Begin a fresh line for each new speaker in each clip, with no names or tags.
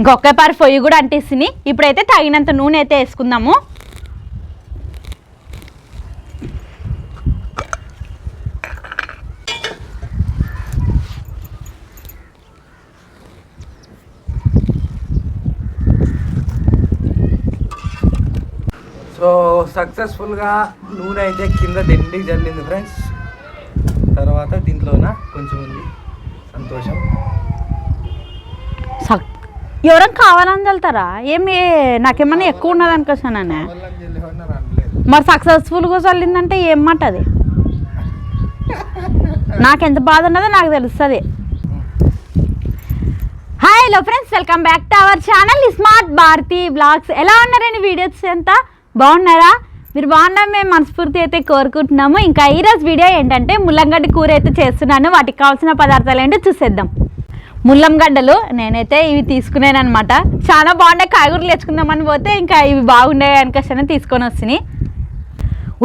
ఇంకొక పారి పొయ్యి కూడా అంటిస్తుంది ఇప్పుడైతే తగినంత నూనె అయితే వేసుకుందాము.
సో సక్సెస్ఫుల్గా నూనె అయితే కింద దిండికి జరిగింది ఫ్రెండ్స్ తర్వాత దీంట్లోన కొంచెం ఉంది. సంతోషం.
ఎవరైనా కావాలని వెళ్తారా? ఏమి నాకేమన్నా ఎక్కువ ఉన్నది అనుకోసానే మరి సక్సెస్ఫుల్గా చల్లిందంటే ఏమంట అది? నాకెంత బాధ ఉన్నదో నాకు తెలుస్తుంది. Hi hello friends welcome back to our channel smart Bharathi vlogs ఎలా ఉన్నారండి వీడియోస్ ఎంత బాగున్నారా? మీరు బాగున్నా మేము మనస్ఫూర్తి అయితే కోరుకుంటున్నాము. ఇంకా ఈరోజు వీడియో ఏంటంటే ముల్లంగడ్డి కూర అయితే చేస్తున్నాను. వాటికి కావాల్సిన పదార్థాలు ఏంటో చూసేద్దాం. ముల్లంగడ్డలు నేనైతే ఇవి తీసుకున్నాను అనమాట చాలా బాగున్నాయి కాయగూరలు తెచ్చుకుందామని పోతే ఇంకా ఇవి బాగున్నాయి అనికొస్తేనే తీసుకొని వస్తున్నాయి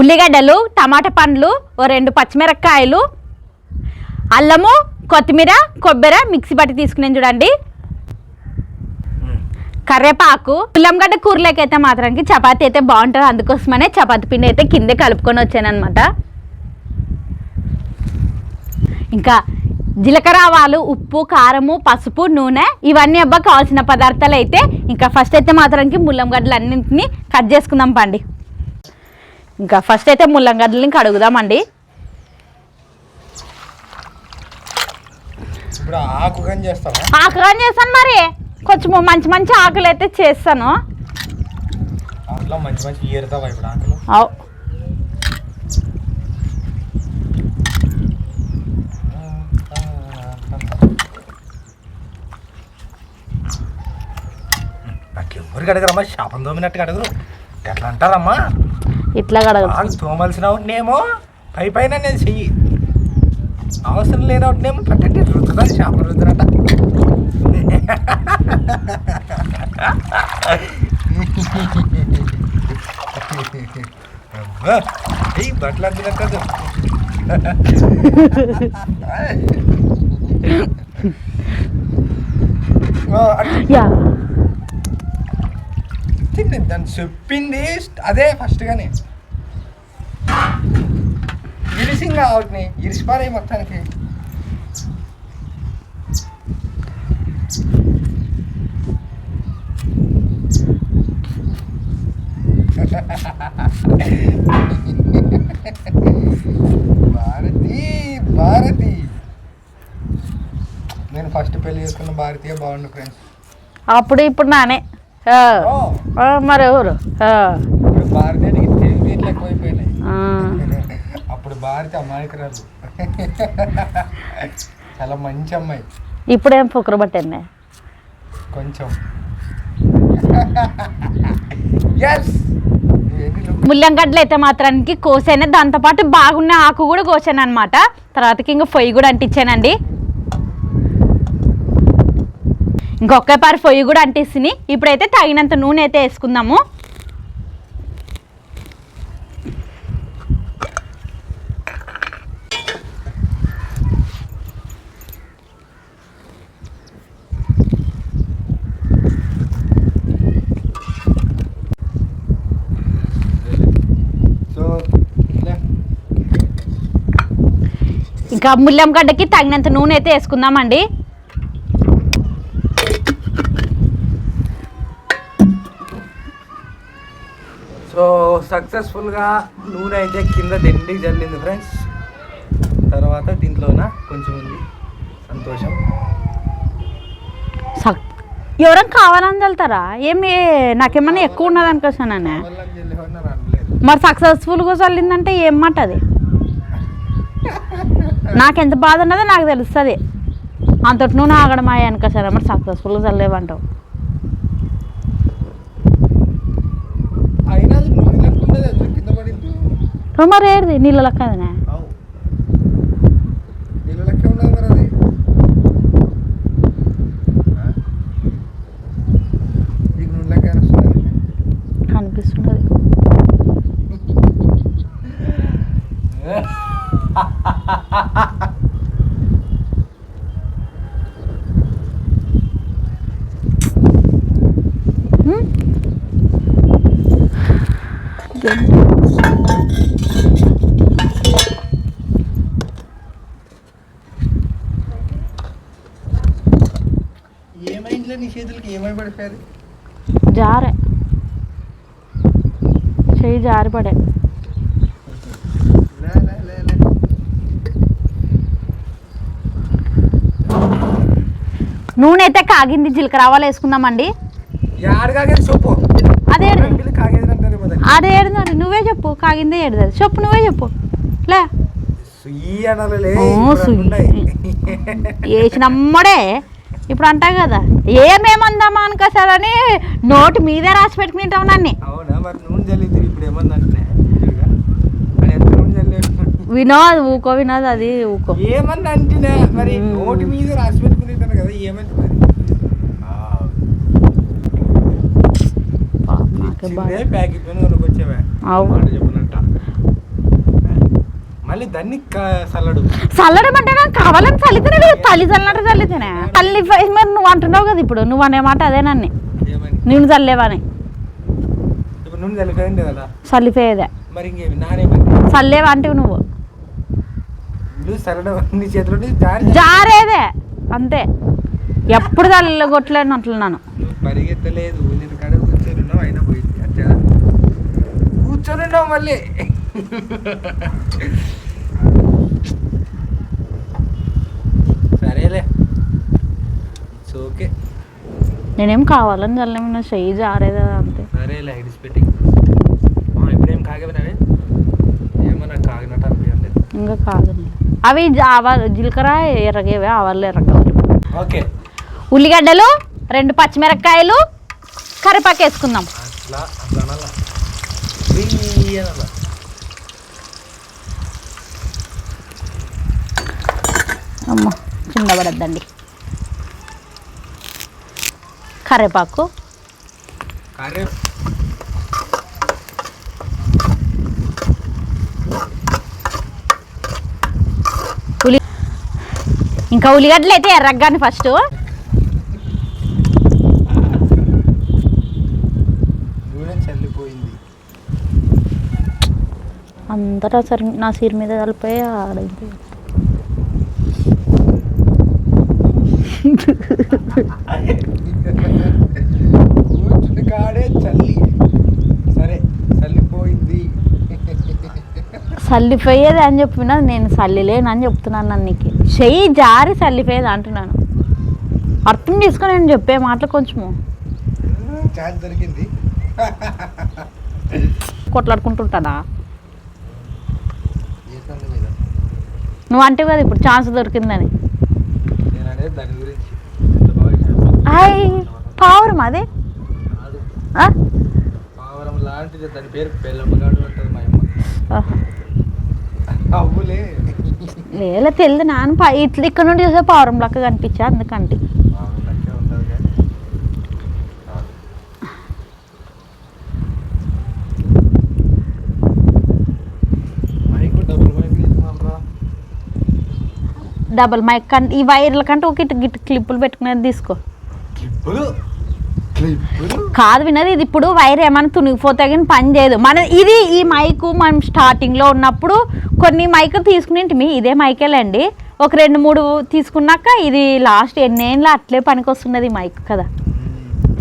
ఉల్లిగడ్డలు టమాటా పండ్లు ఓ రెండు పచ్చిమిరపకాయలు అల్లము కొత్తిమీర కొబ్బరి మిక్సీ పట్టి తీసుకున్నాను చూడండి. కరివేపాకు ఉల్లంగడ్డ కూరలోకి అయితే మాత్రానికి చపాతీ అయితే బాగుంటుంది. అందుకోసమనే చపాతి పిండి అయితే కిందే కలుపుకొని వచ్చాను అనమాట ఇంకా జీలకర్ర ఆవాలు ఉప్పు కారము పసుపు నూనె ఇవన్నీ అబ్బా కావాల్సిన పదార్థాలు అయితే ఇంకా ఫస్ట్ అయితే మాత్రానికి ముల్లంగడ్డలు అన్నింటినీ కట్ చేసుకుందాం పండి. ఇంకా ఫస్ట్ అయితే ముల్లంగడ్డలని కడుగుదామండి.
ఇప్పుడు ఆకు కానీ చేస్తావా?
ఆకుగా చేస్తాను మరి. కొంచెం మంచి మంచి ఆకులు అయితే చేస్తాను
మంచి ఏరుతావా ఇప్పుడు ఆకులు
అవు
నాకు ఎవరికి అడగరమ్మా? శాపం తోమినట్టుగా అడగరు. ఎట్లా అంటారమ్మా?
ఇట్లా
బాగా తోమలసిన ఒకటినేమో పై పైన నేను చెయ్యి. అవసరం లేని ఒకటినేమో పట్టండి రుద్దుతాను చేపలు రుద్దునట. ఏయ్ బట్టలు
యా.
తిండి దాన్ని చెప్పింది అదే ఫస్ట్ ఇరిసింగ్ ఇరిసింగా ఇరిసిపారే మొత్తానికి. భారతి భారతి. నేను ఫస్ట్ పెళ్ళి చేసుకున్న భారతీయ బాగుండు ఫ్రెండ్స్
అప్పుడు ఇప్పుడు నానే. మరి ఎవరు.
అప్పుడు భారతి అమాయకురాలు. చాలా మంచి అమ్మాయి.
ఇప్పుడేం పొక్కురు పట్టింది?
కొంచెం.
ముల్లంగడ్డలు అయితే మాత్రానికి కోసాను దాంతోపాటు బాగున్న ఆకు కూడా కోసాను అనమాట తర్వాతకి ఇంకా పొయ్యి కూడా అంటించానండి. ఇంకొక పారి పొయ్యి కూడా అంటిస్తుంది ఇప్పుడైతే తగినంత నూనె అయితే వేసుకుందాము. ఇంకా ముల్లంగడ్డకి తగినంత నూనె అయితే వేసుకుందామండి.
సక్సెస్ఫుల్గా నూనె అయితే కింద దిండికి జల్లింది ఫ్రెండ్స్ తర్వాత దీంట్లోన కొంచెం ఉంది. సంతోషం.
సక్- ఎవరైనా కావాలని వెళ్తారా ఏమి నాకేమన్నా ఎక్కువ ఉన్నది అనుకోసానే మరి సక్సెస్ఫుల్గా చల్లిందంటే ఏమంట అది? నాకెంత బాధ ఉన్నదో నాకు తెలుస్తుంది. అంతటి నువ్వు ఆగడం అనుకోసారా మరి సక్సెస్ఫుల్గా చల్లేవంటావు
అయినా అది నూనె లెక్క ఉండదు అది కింద
మరి ఏది నీళ్ళ
లెక్క ఉండదు మరి అది. ఆ? నీకు నూనె లెక్క వస్తుంది
అనిపిస్తున్నది ఉమ్?
ఏమైందిలే నీ చేతులకి ఏమై పడిపోయారు
జారే
చేయి జారిపడే
నూనె అయితే కాగింది జీలకర్ర ఆవాలు వేసుకుందామండి. అదే అదే ఏడుదండి నువ్వే చెప్పు కాగిందే ఏడుదది చెప్పు నువ్వే చెప్పు. లే. వేసినమ్మడే. ఇప్పుడు అంటావు కదా ఏమేమందామా అనుకోసారని నోటి మీదే రాసి పెట్టుకుంటావు నన్ను. వినోద్ ఊకో వినోద్ అది ఊకో.
ఏమన్నా అంటున్నా మరి. నోటి మీద రాసి పెట్టుకుంటాను కదా ఏమంటే మరి. ప్యాకెట్ కొనుక్కొచ్చావే.
అవు.
మాట చెప్పనట్ట. మళ్ళీ దాన్ని సల్లడు.
చల్లడం అంటే నాకు కావాలని చల్లితేనే కదా తల్లి చల్లనట్టు చల్లితేనే. తల్లి మరి నువ్వు అంటున్నావు కదా ఇప్పుడు నువ్వు అనే మాట అదే నన్ను. నేను చల్లేవని.
చల్లిపోయింది కదా?
చల్లిపోయేదే.
మరి ఇంకేమి? నానేమని?
నువ్వు?
నీ చేతిలో
జారేదే. అంతే. ఎప్పుడు చల్ల కొట్టలేను అంటున్నాను
పరిగెత్తలేదు. నేను కడ కూర్చొని ఉన్నావు అయినా పోయింది. అచ్చా కూర్చొని ఉన్నావు మళ్ళీ. సరేలే. ఓకే
నేనేం కావాలని చల్లేమన్నా చెయ్యి జారేదే అంతే.
సరేలే ఇడిసి పెట్టి ఇప్పుడేం కాగవినానే ఏమో నాకు కాగినట్టు అనిపించలేదు
ఇంకా కాదు అవి ఆవాలు జీలకర్ర ఎర్రగేవే ఆవాలు ఎర్రగవాలి
ఓకే
ఉల్లిగడ్డలు రెండు పచ్చిమిరపకాయలు కరివేపాకు వేసుకుందాం. అమ్మ కింద పడద్దండి కరివేపాకు. ఇంకా ఉల్లిగడ్డలు అయితే ఎర్రగాని ఫస్ట్ అందరూ సరి నా సీర్ మీద కలిపోయి ఆడైంది
చల్లిపోయింది.
అని చెప్పినా నేను చల్లిలేను అని చెప్తున్నాను నన్ను నీకు. చెయ్యి జారి చల్లిపోయేది అంటున్నాను. అర్థం చేసుకొని నేను చెప్పే మాటలు కొంచెము.
ఛాన్స్ దొరికింది.
కొట్లాడుకుంటుంటానా? నువ్వు అంటే కదా ఇప్పుడు ఛాన్స్ దొరికిందని. హాయ్ పావురం అదే?
లాంటిది దాని పేరు అంటది మా అమ్మ.
లేలే తెలియదు నాన్న ఇట్లా ఇక్కడ నుండి చూసే పావురం లెక్క కనిపించా అందుకంటే.
డబుల్ మైక్
కంటే ఈ వైర్ల కంటే ఒక ఇటు గిట్ క్లిప్పులు పెట్టుకునేది తీసుకో.
క్లిప్పులు
కాదు వినది ఇది ఇప్పుడు వైర్ ఏమైనా తునిగిపోతే కానీ పని చేయదు. మన ఇది ఈ మైక్ మనం స్టార్టింగ్లో ఉన్నప్పుడు కొన్ని మైక్ తీసుకునేంటిమి ఇదే మైకేలేండి ఒక రెండు మూడు తీసుకున్నాక ఇది లాస్ట్ ఎన్నేళ్ళు అట్లే పనికి వస్తున్నది ఈ మైక్ కదా.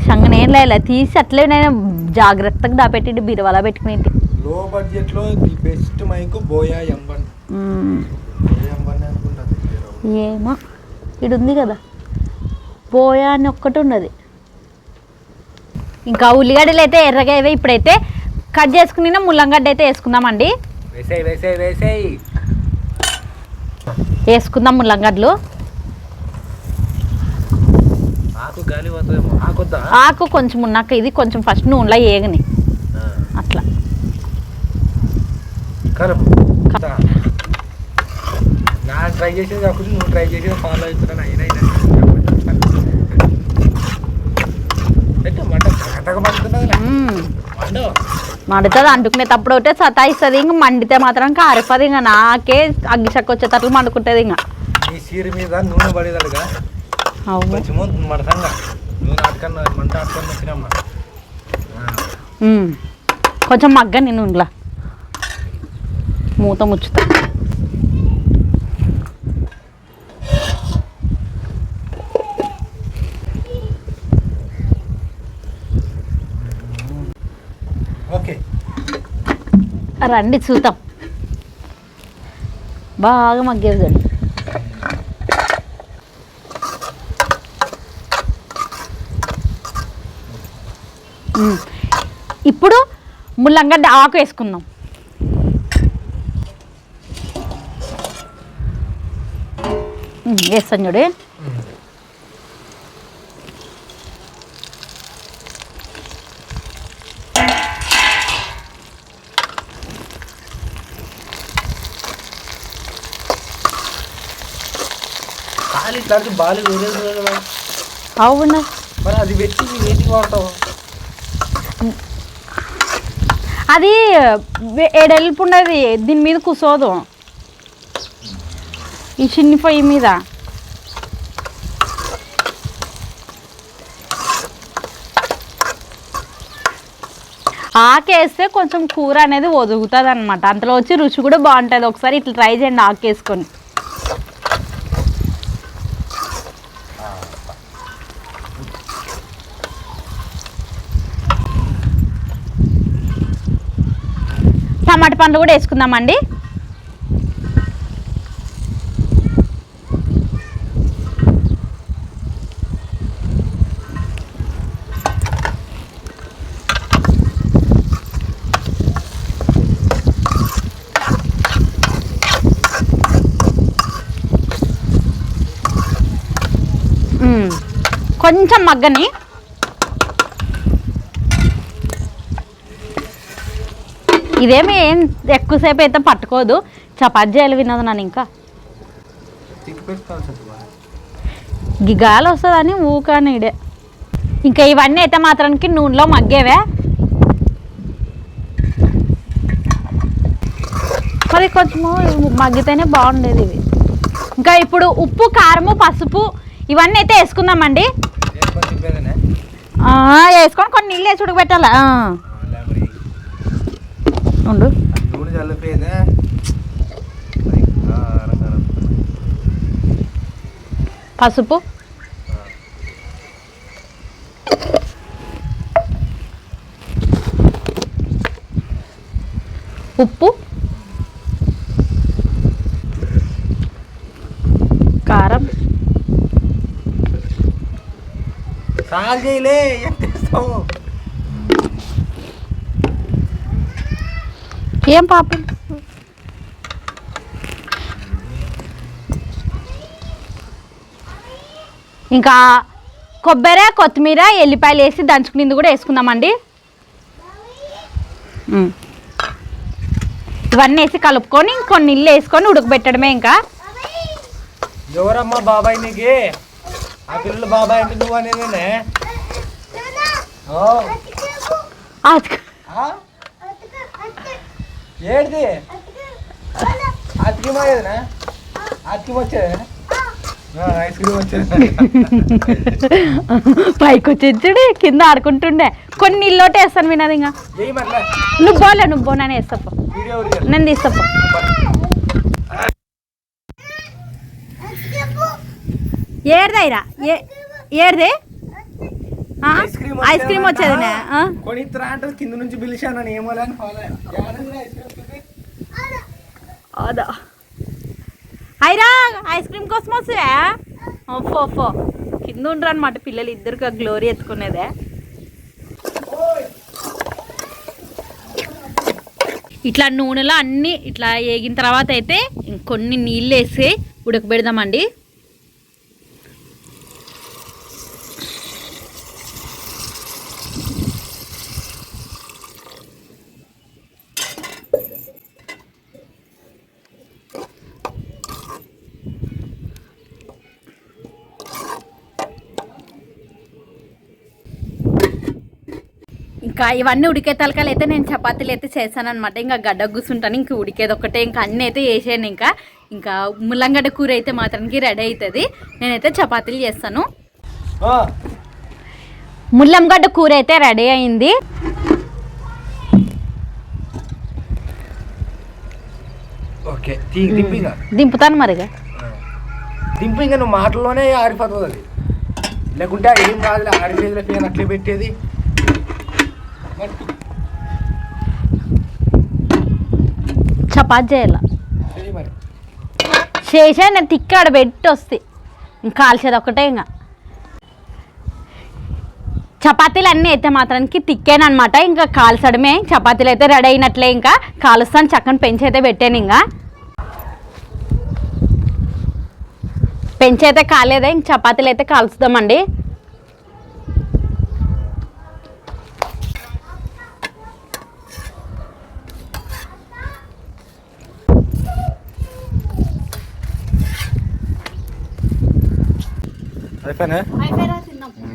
సంగనేళ్ళ ఇలా తీసి అట్లే నేను జాగ్రత్తగా దాపెట్టి బీరువాలా పెట్టుకునేంటి.
లో బడ్జెట్లో the best mic Boya Boya
ఏమో ఇది ఉంది. కదా. పోయా అని ఒక్కటి ఉన్నది. ఇంకా ఉల్లిగడ్డలు అయితే ఎర్రగా ఇవే ఇప్పుడైతే కట్ చేసుకుని ముల్లంగడ్డ అయితే వేసుకుందామండి. వేసుకుందాం ముల్లంగడ్డలు
ఆకు
కొంచెం ఉన్నాక ఇది కొంచెం ఫస్ట్ నూనెలో ఏగని అట్లా.
ట్రై చేసేది కాకుండా నువ్వు ట్రై చేసేది ఫాలో అవుతున్నాను అయినా
మండుతుంది అంటుకునేటప్పుడు ఒకటే సతాయిస్తుంది ఇంకా మండితే మాత్రం కారిపోదు ఇంకా నాకే అగ్గిచక్క వచ్చేటట్లు మండుకుంటుంది ఇంకా.
ఈ సీర మీద నూనె పడేదలుగా?
అవును
కొంచెము మడతంగా. నూనె ఆటకన్నా మంట ఆటకన్నా వచ్చినమ్మా.
మ్మ్. కొంచెం మగ్గ నేను ఇంట్లో మూత ముచ్చుతా
ఓకే
రండి చూద్దాం. బాగా మగ్గేది మ్మ్. ఇప్పుడు ముల్లంగడ్డ ఆకు వేసుకుందాం. వేస్తాం వేస్తాను
బాలు కదా.
అవునా?
మరి అది పెట్టి ఏంటి వాడతావు
అది ఉండదు దీని మీద కూసోదు. ఈ చిన్ని పొయ్యి మీద. ఆకేస్తే కొంచెం కూర అనేది ఒదుగుతుంది అనమాట అంతలో వచ్చి రుచి కూడా బాగుంటుంది. ఒకసారి ఇట్లా ట్రై చేయండి ఆకేసుకొని. టమాటా పండ్లు కూడా వేసుకుందామండి. కొంచెం మగ్గని ఇదేమి ఏం ఎక్కువసేపు అయితే పట్టుకోదు. చపాతి చేయాలి వినదు నన్ను ఇంకా. గిగాలు వస్తుందని ఊకాని ఇడే ఇంకా ఇవన్నీ అయితే మాత్రానికి నూనెలో మగ్గేవే. మరి కొంచెము మగ్గితేనే బాగుండేది ఇవి. ఇంకా ఇప్పుడు ఉప్పు కారము పసుపు ఇవన్నీ అయితే వేసుకుందామండి.
వేసుకొని
కొన్ని నీళ్ళు వేసి ఉడకబెట్టాలా ఆ,
ఆ, లేబరీ.
ఉండు
అది కారం.
పసుపు. ఉప్పు. కారం.
కాల్ చేయలే ఏం చేస్తావు?
ఏం పాపం? ఇంకా కొబ్బరి కొత్తిమీర ఎల్లిపాయలు వేసి దంచుకునేది కూడా వేసుకుందామండి. ఇవన్నీ వేసి కలుపుకొని కొన్ని నీళ్ళు వేసుకొని ఉడకబెట్టడమే ఇంకా.
ఎవరమ్మా బాబాయ్ నీకు? ఆ పిల్లలు బాబాయ్ అంటే నువ్వు అనేదేనే? ఏంటిది?
పైకి వచ్చేచ్చుడు కింద ఆడుకుంటుండే కొన్ని నీళ్ళోటే వేస్తాను వినది ఇంకా నువ్వు పోలే నువ్వు పో నేను వేస్తా పో.
వీడియో ఊరికే.
నేను తీస్తా పో. ఏర్దైరా ఏర్దే?
ఐస్ క్రీమ్
వచ్చేది
కింద నుంచి పిలిచాను ఏమో.
అదా అయిరా ఐస్ క్రీమ్ కోసం వస్తువే? ఫో ఫో కింద ఉండరు అనమాట పిల్లలు ఇద్దరికి గ్లోరీ ఎత్తుకునేదే. ఇట్లా నూనెలో అన్నీ ఇట్లా వేగిన తర్వాత అయితే ఇంకొన్ని నీళ్ళు వేసి ఉడకబెడదామండి. ఇంకా ఇవన్నీ ఉడికే తలకాయలు అయితే నేను చపాతీలు అయితే చేశాను అనమాట ఇంకా గడ్డ కూర్చుంటాను ఇంక ఉడికేది ఒకటే ఇంకా అన్నీ అయితే వేసాను ఇంకా. ఇంకా ముల్లంగడ్డ కూర అయితే మాత్రానికి రెడీ అవుతుంది. నేనైతే చపాతీలు చేస్తాను. ముల్లంగడ్డ కూర అయితే రెడీ అయింది. దింపుతాను మరిగా.
దింపు ఇంకా నువ్వు మాటల్లోనే ఆరిపోతుంది లేకుంటే ఏం కాదు ఆరిపోయేది పెట్టేది.
చపాతి చేయాల? చేసే నేను తిక్కాడ పెట్టి వస్తే. ఇంకా కాల్చేది ఒకటే ఇంకా చపాతీలు అన్నీ అయితే మాత్రానికి తిక్కానమాట ఇంకా కాల్చడమే. చపాతీలు అయితే రెడీ అయినట్లే ఇంకా. కాలుస్తాను చక్కని పెంచి అయితే పెట్టాను ఇంకా పెంచి అయితే కాలేదే ఇంక చపాతీలు అయితే కాల్చుదామండి.
అయిపోయినా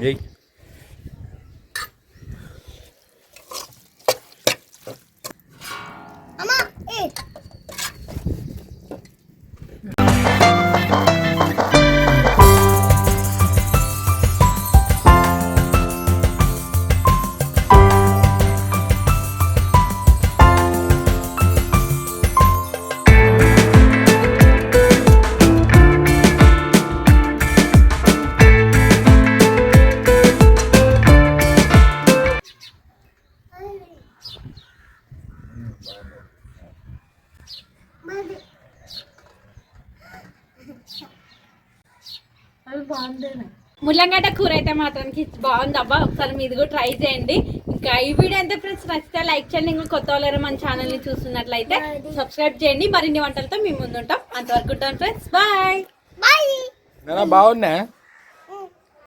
ఎయ్
ముల్లంగడ్డ కూర అయితే మాత్రానికి బాగుంది అబ్బా ఒకసారి మీరు కూడా ట్రై చేయండి. ఇంకా ఈ వీడియో ఎంత ఫ్రెండ్స్ నచ్చితే లైక్ చేయండి. ఇంకా కొత్త వాళ్ళు మన ఛానల్ని చూస్తున్నట్లయితే సబ్స్క్రైబ్ చేయండి. మరిన్ని వంటలతో మేము ముందుంటాం. అంతవరకు ఉంటాం ఫ్రెండ్స్ బాయ్
బాగున్నా?